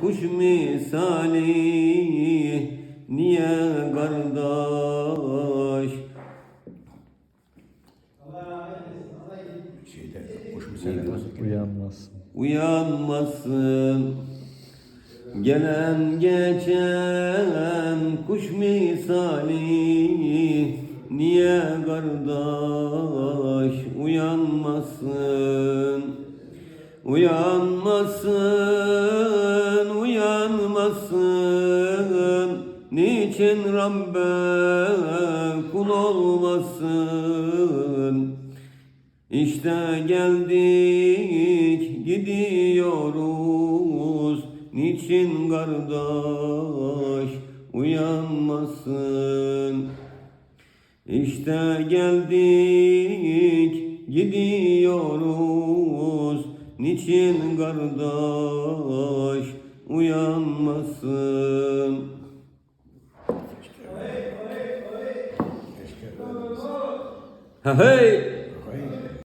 Kuş misali niye kardeş? Şeyde kuş müsaade Uyanmazsın. uyanmasın. Gelen geçen kuş misali Niye kardeş? Uyanmasın. Uyanmasın, uyanmasın Niçin Rabbe kul olmasın? İşte geldik gidiyoruz. Niçin kardeş uyanmasın? İşte geldik gidiyoruz. Niçin kardeş uyanmasın Keşke. Hey!